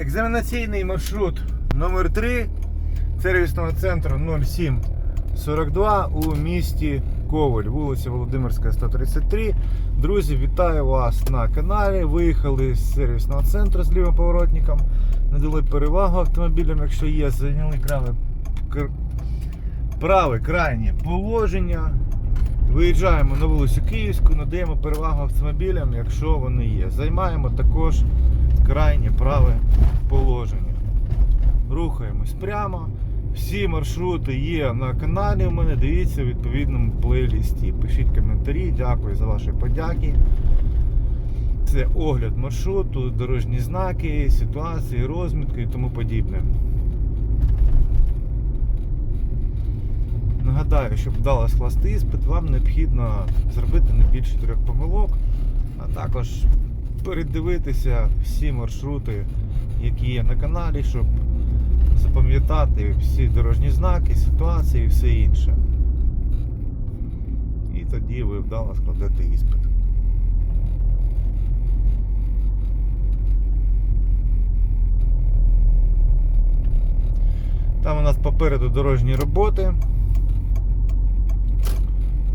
Екзаменаційний маршрут номер 3 сервісного центру 0742 у місті Коваль, вулиця Володимирська, 133. Друзі, вітаю вас на каналі. Виїхали з сервісного центру з лівим поворотником. Надали перевагу автомобілям, якщо є, зайняли праве, праве крайнє положення. Виїжджаємо на вулицю Київську, надаємо перевагу автомобілям, якщо вони є. Займаємо також крайнє праве положення. Рухаємось прямо. Всі маршрути є на каналі. У мене дивіться в відповідному плейлісті. Пишіть коментарі, дякую за ваші подяки. Це огляд маршруту, дорожні знаки, ситуації, розмітки і тому подібне. Нагадаю, щоб вдало скласти іспит, вам необхідно зробити не більше трьох помилок, а також передивитися всі маршрути, які є на каналі, щоб запам'ятати всі дорожні знаки, ситуації і все інше. І тоді ви вдало складете іспит. Там у нас попереду дорожні роботи.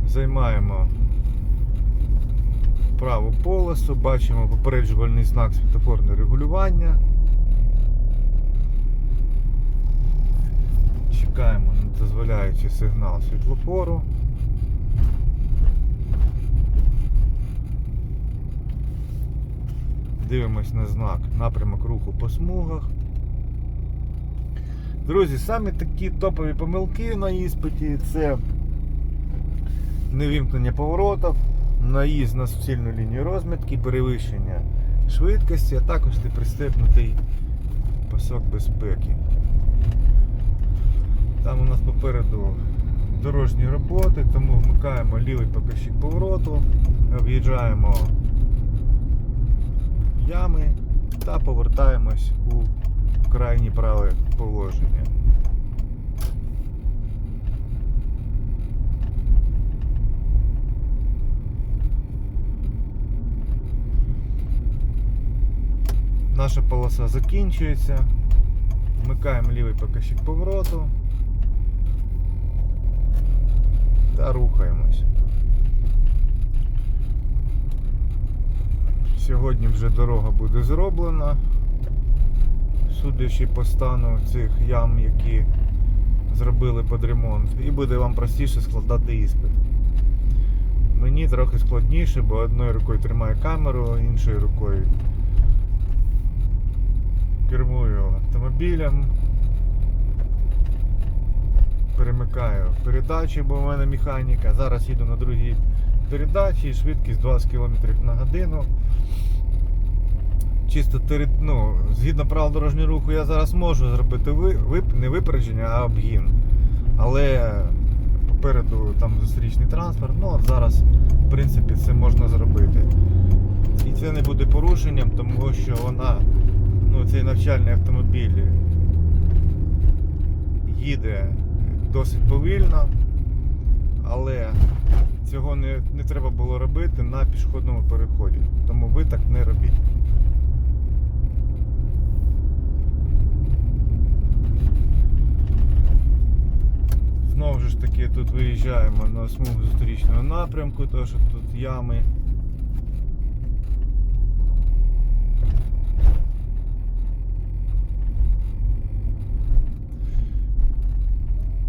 Займаємо праву полосу, бачимо попереджувальний знак світофорне регулювання. Чекаємо на дозволяючий сигнал світлофору. Дивимось на знак напрямок руху по смугах. Друзі, самі такі топові помилки на іспиті це невімкнення поворотів, наїзд на суцільну лінію розмітки, перевищення швидкості, а також непристебнутий пасок безпеки. Там у нас попереду дорожні роботи, тому вмикаємо лівий показчик повороту, об'їжджаємо ями та повертаємось у крайнє праве положення. Наша полоса закінчується. Вмикаємо лівий показчик повороту та рухаємось. Сьогодні вже дорога буде зроблена, судячи по стану цих ям, які зробили під ремонт, і буде вам простіше складати іспит. Мені трохи складніше, бо одною рукою тримаю камеру, іншою рукою кермую автомобілем. Перемикаю передачі, бо в мене механіка. Зараз їду на другій передачі, швидкість 20 км на годину. Чисто ну, згідно правил дорожнього руху, я зараз можу зробити вип- не випередження, а обгін. Але попереду там зустрічний транспорт, ну от зараз, в принципі, це можна зробити. І це не буде порушенням, тому що вона, цей навчальний автомобіль їде досить повільно, але цього не, не треба було робити на пішохідному переході. Тому ви так не робіть. Знову ж таки тут виїжджаємо на смугу зустрічного напрямку, тому що тут ями.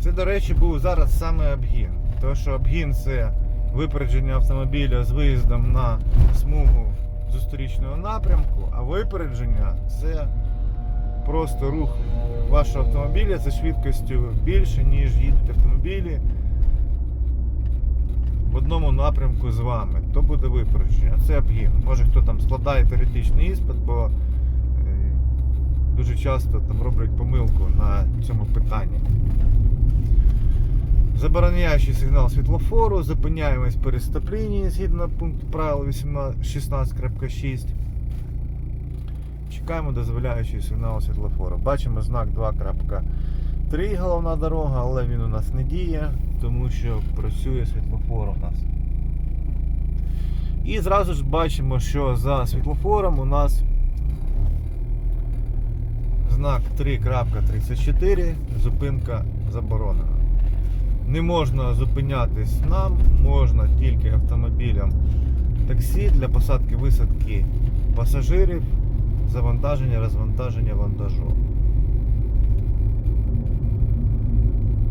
Це, до речі, був зараз саме обгін. Тому що обгін це випередження автомобіля з виїздом на смугу зустрічного напрямку, а випередження це просто рух вашого автомобіля за швидкістю більше, ніж їдуть автомобілі в одному напрямку з вами. То буде випередження. Це обгін. Може хто там складає теоретичний іспит, бо е, дуже часто там роблять помилку на цьому питанні. Забороняючий сигнал світлофору, зупиняємось перед стоп-лінією згідно пункту правил 16.6. Чекаємо дозволяючий сигнал світлофору. Бачимо знак 2.3 головна дорога, але він у нас не діє, тому що працює світлофор у нас. І зразу ж бачимо, що за світлофором у нас знак 3.34, зупинка заборонена. Не можна зупинятись нам, можна тільки автомобілям таксі для посадки висадки пасажирів, завантаження, розвантаження вантажу.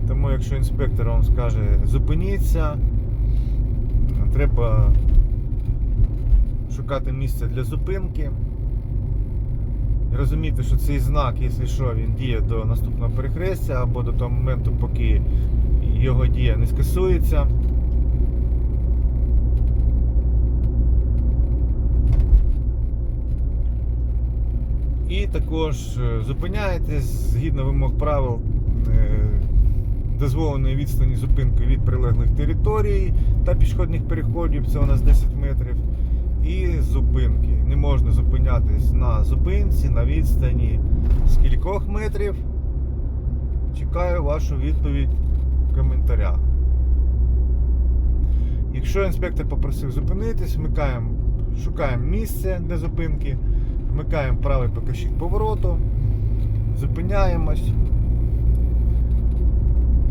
Тому якщо інспектор вам скаже зупиніться, треба шукати місце для зупинки. І Розуміти, що цей знак, якщо що, він діє до наступного перехрестя або до того моменту, поки його дія не скасується. І також е, зупиняєтесь згідно вимог правил е, дозволеної відстані зупинки від прилеглих територій та пішохідних переходів, це у нас 10 метрів. І зупинки. Не можна зупинятись на зупинці на відстані з кількох метрів. Чекаю вашу відповідь коментарях. Якщо інспектор попросив зупинитись, вмикаємо, шукаємо місце для зупинки, вмикаємо правий покажчик повороту, зупиняємось,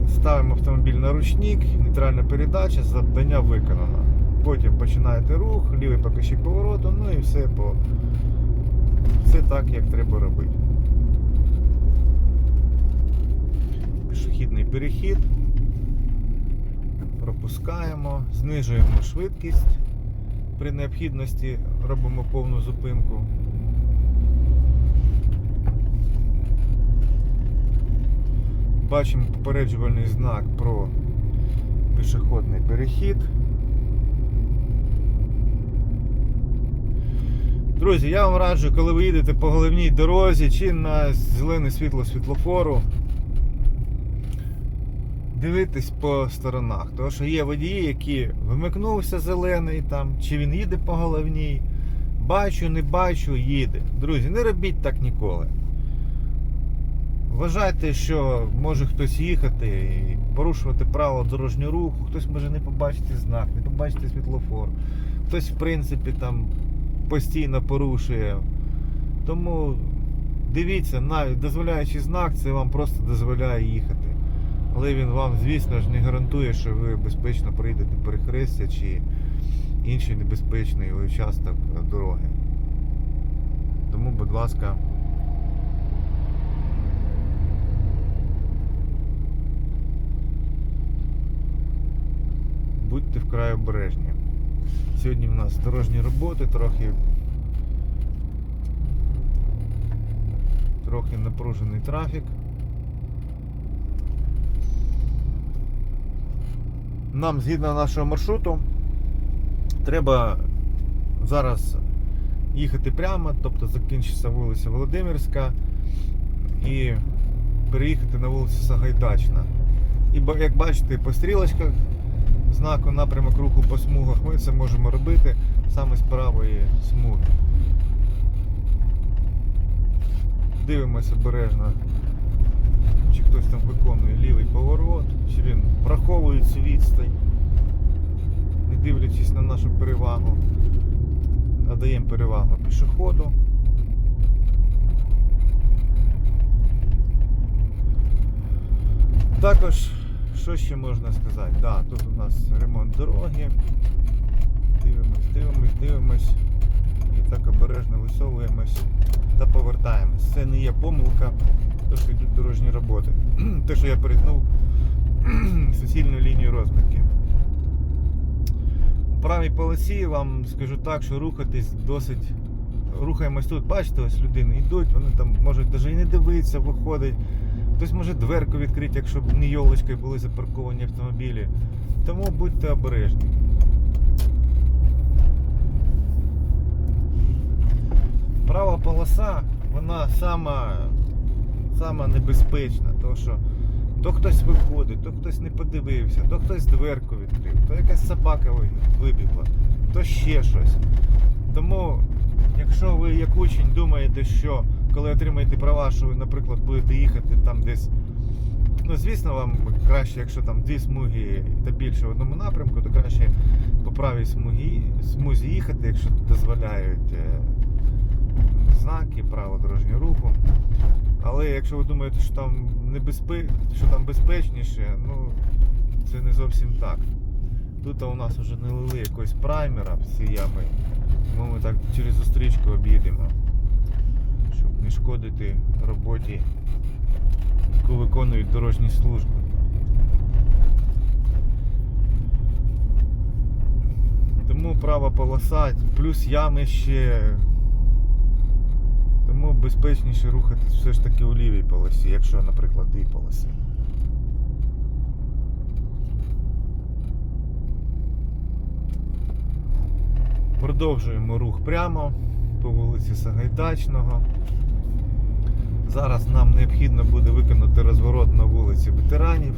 ставимо автомобіль на ручник, нейтральна передача, завдання виконано. Потім починаєте рух, лівий покажчик повороту, ну і все по все так, як треба робити. Пішохідний перехід. Пропускаємо, знижуємо швидкість. При необхідності робимо повну зупинку. Бачимо попереджувальний знак про пішохідний перехід. Друзі, я вам раджу, коли ви їдете по головній дорозі чи на зелене світло світлофору, дивитись по сторонах. Тому що є водії, які вмикнувся зелений там, чи він їде по головній. Бачу, не бачу, їде. Друзі, не робіть так ніколи. Вважайте, що може хтось їхати і порушувати правила дорожнього руху, хтось може не побачити знак, не побачити світлофор, хтось, в принципі, там постійно порушує. Тому дивіться, навіть дозволяючи знак, це вам просто дозволяє їхати. Але він вам, звісно ж, не гарантує, що ви безпечно пройдете перехрестя чи інший небезпечний участок дороги. Тому, будь ласка. Будьте вкрай обережні. Сьогодні в нас дорожні роботи, трохи трохи напружений трафік. Нам згідно нашого маршруту треба зараз їхати прямо, тобто закінчиться вулиця Володимирська і переїхати на вулицю Сагайдачна. І як бачите, по стрілочках знаку напрямок руху по смугах ми це можемо робити саме з правої смуги. Дивимося обережно, хтось там виконує лівий поворот, чи він враховує цю відстань, не дивлячись на нашу перевагу, надаємо перевагу пішоходу. Також, що ще можна сказати? Да, тут у нас ремонт дороги. Дивимось, дивимось, дивимось. І так обережно висовуємось та повертаємось. Це не є помилка, то що йдуть дорожні роботи. Те, що я перетнув суцільну лінію розмітки. У правій полосі вам скажу так, що рухатись досить. Рухаємось тут, бачите, ось людини йдуть, вони там можуть навіть і не дивитися, виходить. Хтось може дверку відкрити, якщо б не йолочкою були запарковані автомобілі. Тому будьте обережні. Права полоса, вона сама, сама небезпечна, тому що то хтось виходить, то хтось не подивився, то хтось дверку відкрив, то якась собака вибігла, то ще щось. Тому, якщо ви як учень думаєте, що коли отримаєте права, що ви, наприклад, будете їхати там десь. Ну, звісно, вам краще, якщо там дві смуги та більше в одному напрямку, то краще по правій смугі, смузі їхати, якщо дозволяють е, знаки, право дорожнього руху. Але якщо ви думаєте, що там небезпе... що там безпечніше, ну це не зовсім так. Тут у нас вже не лили якогось праймера в ці ями. Тому ми так через зустрічку об'їдемо, щоб не шкодити роботі, яку виконують дорожні служби. Тому права полоса, плюс ями ще. Безпечніше рухатись все ж таки у лівій полосі, якщо, наприклад, дві полоси. Продовжуємо рух прямо по вулиці Сагайдачного. Зараз нам необхідно буде виконати розворот на вулиці ветеранів.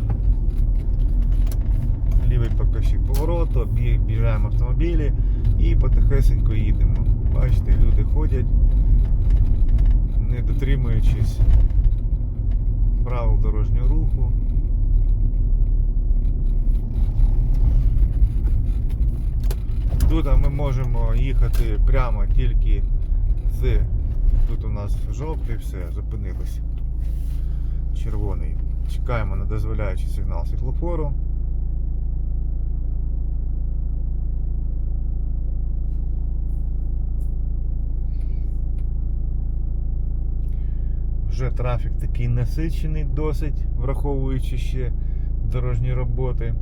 Лівий покажчик повороту, об'їжджаємо автомобілі і потихесенько їдемо. Бачите, люди ходять, не дотримуючись правил дорожнього руху. Тут ми можемо їхати прямо тільки з. Тут у нас жовтий, все, зупинилося. Червоний. Чекаємо на дозволяючий сигнал світлофору. Вже трафік такий насичений досить, враховуючи ще дорожні роботи.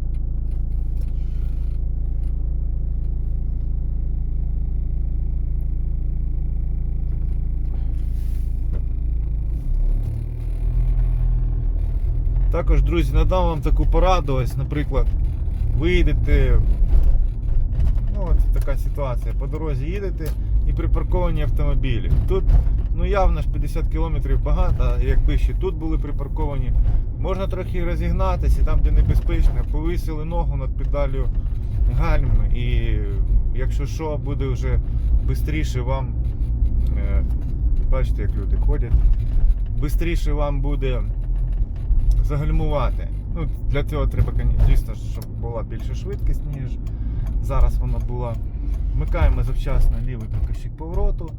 Також, друзі, надам вам таку пораду, ось, наприклад, ви їдете, ну от така ситуація, по дорозі їдете і припарковані автомобілі. Тут ну явно ж 50 км багато, якби ще тут були припарковані, можна трохи розігнатися, там, де небезпечно, повисили ногу над педалю гальм, і якщо що, буде вже швидше вам, е, бачите, як люди ходять, швидше вам буде загальмувати. Ну, Для цього треба, звісно, щоб була більша швидкість, ніж зараз вона була. Вмикаємо завчасно лівий покажчик повороту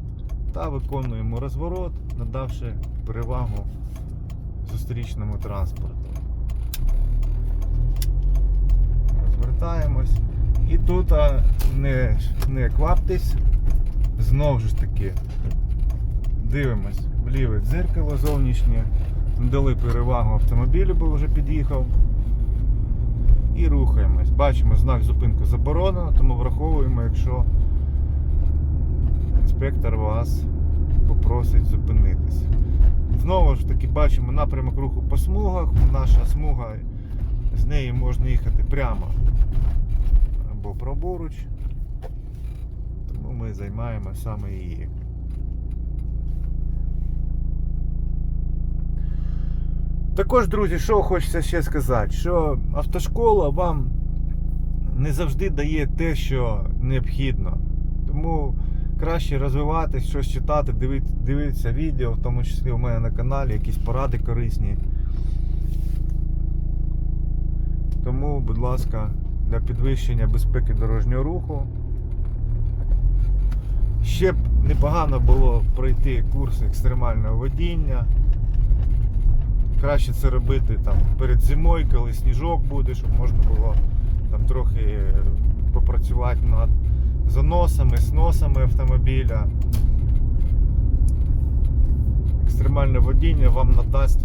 та виконуємо розворот, надавши перевагу зустрічному транспорту. Розвертаємось. І тут не, не кваптесь, знову ж таки дивимось в ліве дзеркало зовнішнє, дали перевагу автомобілю, бо вже під'їхав. І рухаємось. Бачимо знак зупинку заборонено, тому враховуємо, якщо інспектор вас попросить зупинитись. Знову ж таки бачимо напрямок руху по смугах. Наша смуга, з неї можна їхати прямо або праворуч. Тому ми займаємо саме її. Також, друзі, що хочеться ще сказати, що автошкола вам не завжди дає те, що необхідно. Тому краще розвиватись, щось читати, дивитися, відео, в тому числі у мене на каналі, якісь поради корисні. Тому, будь ласка, для підвищення безпеки дорожнього руху. Ще б непогано було пройти курс екстремального водіння. Краще це робити там перед зимою, коли сніжок буде, щоб можна було там трохи попрацювати над заносами, сносами автомобіля. Екстремальне водіння вам надасть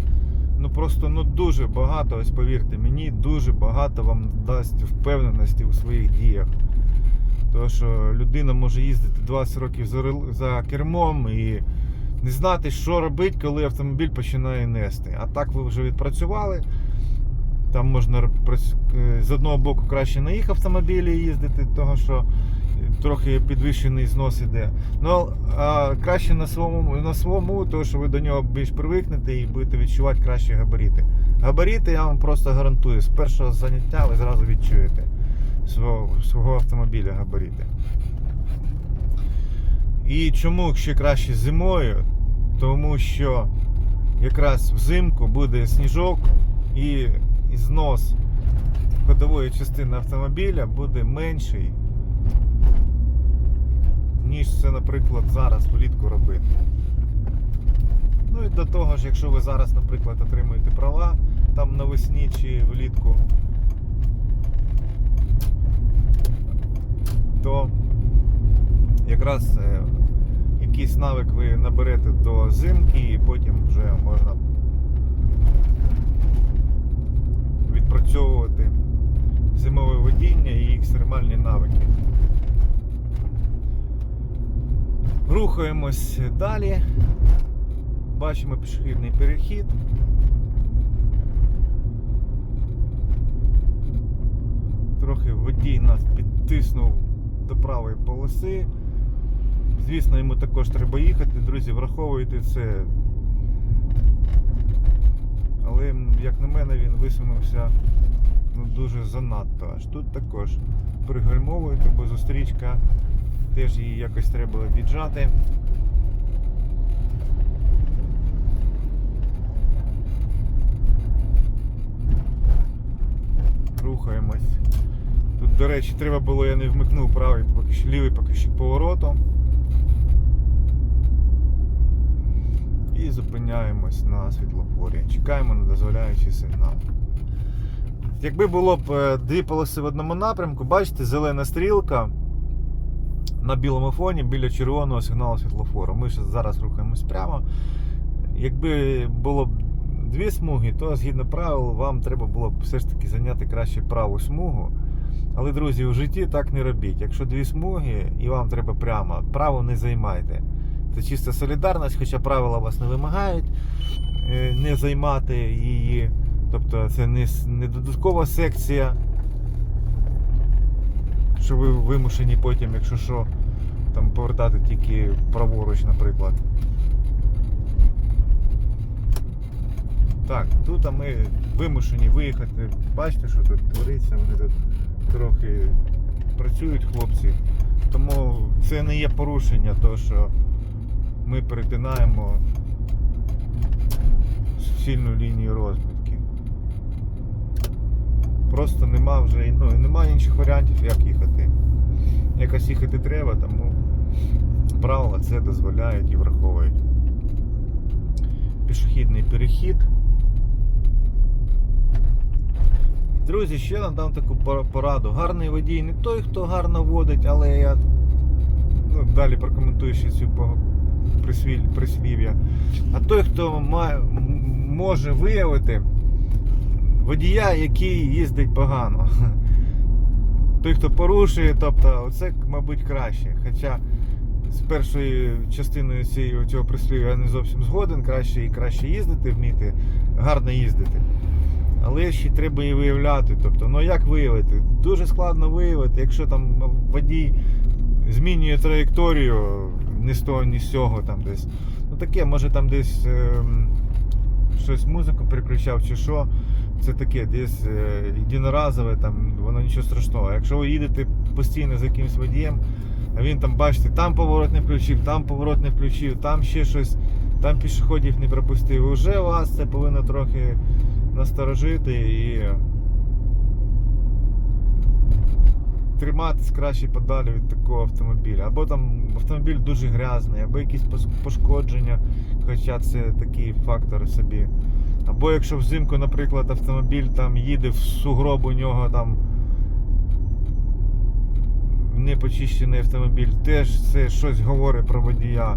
ну просто ну дуже багато, ось повірте мені, дуже багато вам дасть впевненості у своїх діях. Тому що людина може їздити 20 років за, кермом і не знати, що робити, коли автомобіль починає нести. А так ви вже відпрацювали. Там можна е, з одного боку краще на їх автомобілі їздити, того що трохи підвищений знос іде. Ну а краще на своєму, на своєму, тому що ви до нього більш привикнете і будете відчувати кращі габаріти. Габаріти я вам просто гарантую, з першого заняття ви зразу відчуєте свого, свого автомобіля габаріти. І чому ще краще зимою? Тому що якраз взимку буде сніжок і знос ходової частини автомобіля буде менший, ніж це, наприклад, зараз влітку робити. Ну і до того ж, якщо ви зараз, наприклад, отримуєте права там навесні чи влітку, то якраз е, якийсь навик ви наберете до зимки і потім вже можна відпрацьовувати зимове водіння і екстремальні навики. Рухаємось далі. Бачимо пішохідний перехід. Трохи водій нас підтиснув до правої полоси. Звісно, йому також треба їхати, друзі, враховуйте це. Але, як на мене, він висунувся ну, дуже занадто. Аж тут також пригальмовуєте, бо зустрічка теж її якось треба віджати. Рухаємось. Тут, до речі, треба було, я не вмикнув правий поки що, лівий поки що повороту. І зупиняємось на світлофорі. Чекаємо на дозволяючий сигнал. Якби було б е, дві полоси в одному напрямку, бачите, зелена стрілка на білому фоні біля червоного сигналу світлофору. Ми ж зараз рухаємось прямо. Якби було б дві смуги, то згідно правил вам треба було б все ж таки зайняти краще праву смугу. Але, друзі, у житті так не робіть. Якщо дві смуги і вам треба прямо, право не займайте. Це чиста солідарність, хоча правила вас не вимагають е, не займати її. Тобто це не, не додаткова секція, що ви вимушені потім, якщо що, там повертати тільки праворуч, наприклад. Так, тут ми вимушені виїхати. Бачите, що тут твориться, вони тут трохи працюють хлопці. Тому це не є порушення, то що ми перетинаємо суцільну лінію розмітки. Просто нема вже ну, немає інших варіантів, як їхати. Якось їхати треба, тому правила це дозволяють і враховують. Пішохідний перехід. Друзі, ще надам таку пораду. Гарний водій не той, хто гарно водить, але я ну, далі прокоментую ще цю прислів'я. А той, хто має, може виявити водія, який їздить погано. Той, хто порушує, тобто, це, мабуть, краще. Хоча з першою частиною цієї, цього прислів'я я не зовсім згоден, краще і краще їздити, вміти, гарно їздити. Але ще треба і виявляти. Тобто, ну як виявити? Дуже складно виявити, якщо там водій змінює траєкторію ні з того, ні з цього там десь. Ну таке, може там десь ем, щось музику переключав чи що. Це таке, десь е, єдиноразове, там, воно нічого страшного. Якщо ви їдете постійно за якимось водієм, а він там, бачите, там поворот не включив, там поворот не включив, там ще щось, там пішоходів не пропустив. Уже вас це повинно трохи насторожити і триматись краще подалі від такого автомобіля. Або там автомобіль дуже грязний, або якісь пошкодження, хоча це такий фактор собі. Або якщо взимку, наприклад, автомобіль там їде в сугроб, у нього там непочищений автомобіль, теж це щось говорить про водія.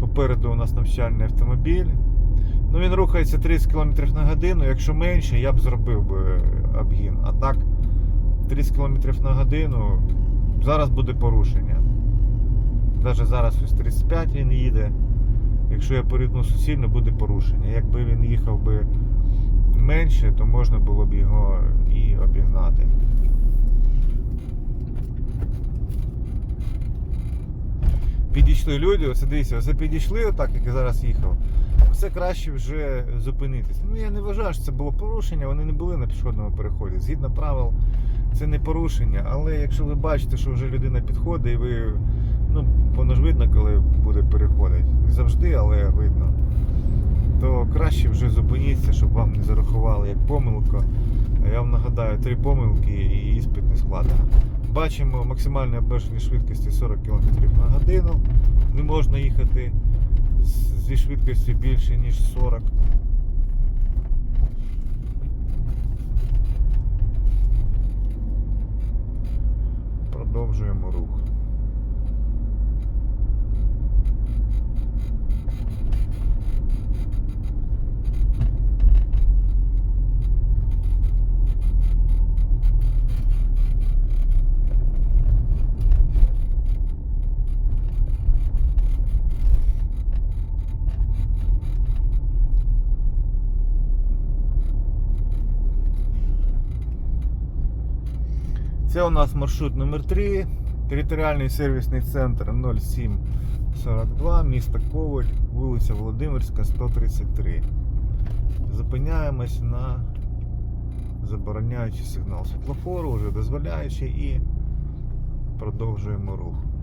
Попереду у нас навчальний автомобіль. Ну він рухається 30 км на годину. Якщо менше, я б зробив би обгін. А так, 30 км на годину зараз буде порушення. Навіть зараз ось 35 він їде. Якщо я перетну суцільно, буде порушення. Якби він їхав би менше, то можна було б його і обігнати. Підійшли люди, ось дивіться, ось підійшли отак, як я зараз їхав. Все краще вже зупинитись. Ну я не вважаю, що це було порушення, вони не були на пішохідному переході. Згідно правил, це не порушення. Але якщо ви бачите, що вже людина підходить, і ви, ну, воно ж видно, коли буде переходити. Не завжди, але видно. То краще вже зупиніться, щоб вам не зарахували як помилку. Я вам нагадаю, три помилки і іспит не складено. Бачимо максимальне обмеження швидкості 40 км на годину. Не можна їхати зі швидкістю більше ніж 40. Продовжуємо рух. Це у нас маршрут номер 3 територіальний сервісний центр 0742, місто Коваль, вулиця Володимирська, 133. Зупиняємось на забороняючий сигнал світлофору, вже дозволяючий і продовжуємо рух.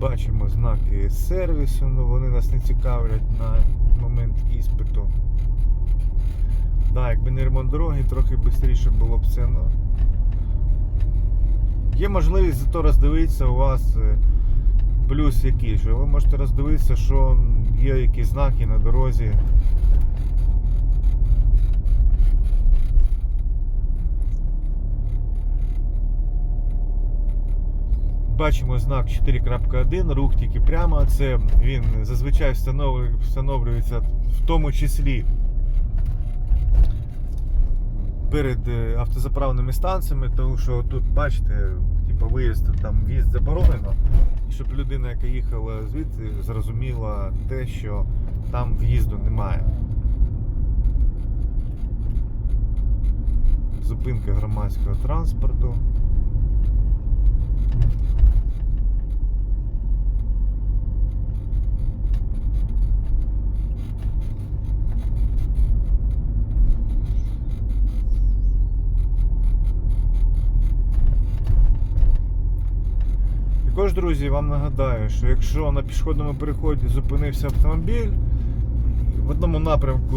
Бачимо знаки сервісу, але вони нас не цікавлять на момент іспиту. Да, якби не ремонт дороги, трохи швидше було б це. Ну. Є можливість зато роздивитися у вас е, плюс який, що ви можете роздивитися, що є якісь знаки на дорозі. Бачимо знак 4.1, рух тільки прямо. Це він зазвичай встановлюється в тому числі перед е, автозаправними станціями, тому що тут, бачите, типу, виїзд там в'їзд заборонено. І щоб людина, яка їхала звідти, зрозуміла те, що там в'їзду немає. Зупинка громадського транспорту. Також, друзі, вам нагадаю, що якщо на пішохідному переході зупинився автомобіль в одному напрямку,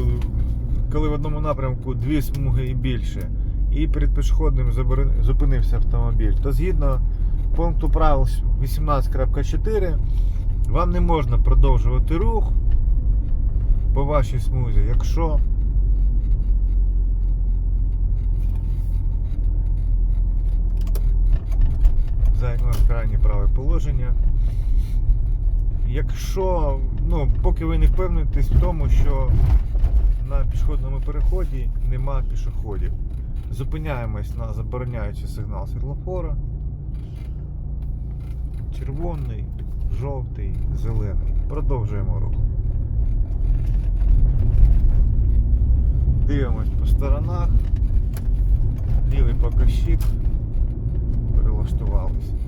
коли в одному напрямку дві смуги і більше, і перед пішохідним зупинився автомобіль, то згідно пункту правил 18.4 вам не можна продовжувати рух по вашій смузі, якщо займемо крайнє праве положення. Якщо, ну, поки ви не впевнитесь в тому, що на пішохідному переході нема пішоходів, зупиняємось на забороняючий сигнал світлофора. Червоний, жовтий, зелений. Продовжуємо рух. Дивимось по сторонах. Лівий покащик. Перелаштувались.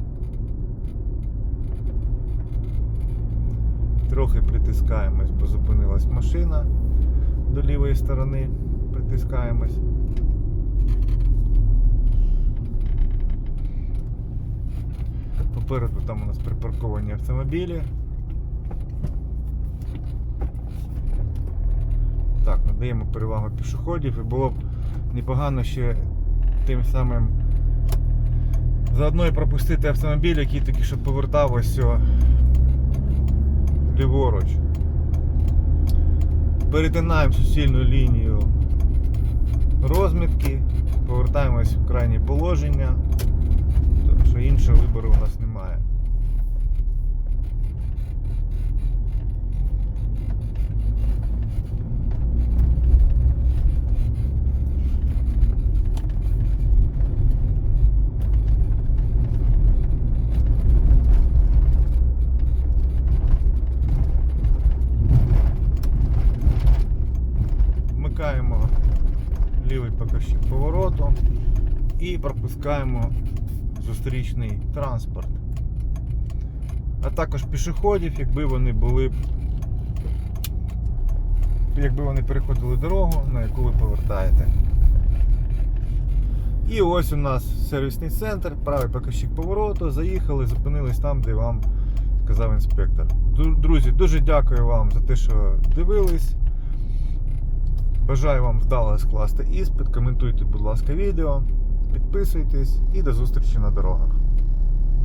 Трохи притискаємось, бо зупинилась машина до лівої сторони. Притискаємось. Попереду там у нас припарковані автомобілі. Так, надаємо перевагу пішоходів і було б непогано ще тим самим заодно і пропустити автомобіль, який тільки що повертав ось ліворуч. Перетинаємо суцільну лінію розмітки, повертаємось в крайнє положення, тому що іншого вибору у нас немає. Вмикаємо лівий покажчик повороту і пропускаємо зустрічний транспорт. А також пішоходів, якби вони були якби вони переходили дорогу, на яку ви повертаєте. І ось у нас сервісний центр, правий показчик повороту. Заїхали, зупинились там, де вам сказав інспектор. Друзі, дуже дякую вам за те, що дивились. Бажаю вам вдало скласти іспит. Коментуйте, будь ласка, відео, підписуйтесь і до зустрічі на дорогах.